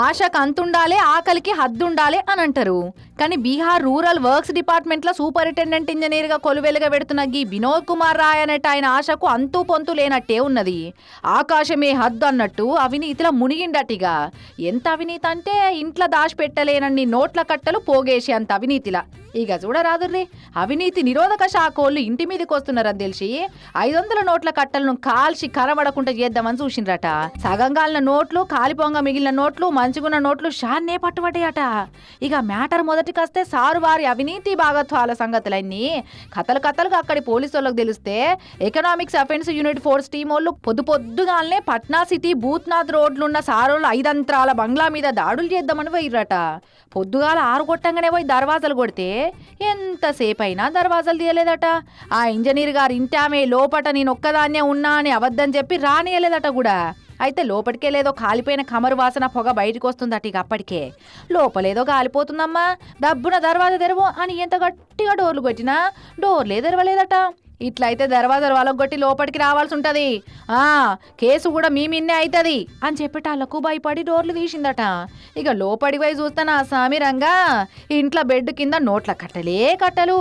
ఆశకు అంతుండాలే ఆకలికి హద్దుండాలే అని అంటారు కానీ బీహార్ రూరల్ వర్క్స్ డిపార్ట్మెంట్లో సూపరింటెండెంట్ ఇంజనీర్గా కొలువెలుగా పెడుతున్న గీ వినోద్ కుమార్ రాయ్ అనేట ఆయన ఆశకు అంతు పొంతు లేనట్టే ఉన్నది. ఆకాశమే హద్దు అన్నట్టు అవినీతిలో మునిగిండటిగా. ఎంత అవినీతి అంటే ఇంట్లో దాచిపెట్టలేనన్ని నోట్ల కట్టలు పోగేసి అంత అవినీతిలా. ఇక చూడరాదుర్రి అవినీతి నిరోధక శాఖోళ్ళు ఇంటి మీదకి వస్తున్నారని తెలిసి ఐదు వందల నోట్ల కట్టలను కాల్చి కరబడకుండా చేద్దామని చూసిండ్రట. సగంగాలిన నోట్లు కాలిపొంగ మిగిలిన నోట్లు మంచిగున్న నోట్లు షాన్నే పట్టుబడ్డాయట. ఇక మ్యాటర్ మొదటికి వస్తే సారు వారి అవినీతి భాగత్వాల సంగతులన్నీ కథలు కథలుగా అక్కడి పోలీసు వాళ్ళకి తెలిస్తే economics offence unit force team వాళ్ళు పొద్దు పొద్దుగానే పట్నా సిటీ భూత్నాథ్ రోడ్లున్న సారోళ్ళు ఐదంత్రాల బంగ్లా మీద దాడులు చేద్దామని పోయిర్రట. పొద్దుగాల ఆరు కొట్టంగానే పోయి దర్వాజలు కొడితే ఎంతసేపు అయినా దర్వాజలు తీయలేదట. ఆ ఇంజనీర్ గారు ఇంటామే లోపట నేను ఒక్కదాన్నే ఉన్నా అని అబద్ధం చెప్పి రానియలేదట కూడా. అయితే లోపలికెళ్ళేదో కాలిపోయిన కమరు వాసన పొగ బయటకు వస్తుందట ఇక అప్పటికే. లోపలేదో కాలిపోతుందమ్మా దబ్బున దర్వాజా తెరవు అని ఎంత గట్టిగా డోర్లు కొట్టినా డోర్లే తెరవలేదట. ఇట్లయితే దర్వాజాలు వాళ్ళకొట్టి లోపలికి రావాల్సి ఉంటుంది ఆ కేసు కూడా మీ మిన్నే అవుతుంది అని చెప్పేటాళ్ళకు భయపడి డోర్లు తీసిందట. ఇక లోపడి పోయి చూస్తాను ఆ సామిరంగా ఇంట్లో బెడ్ కింద నోట్ల కట్టలే కట్టలు.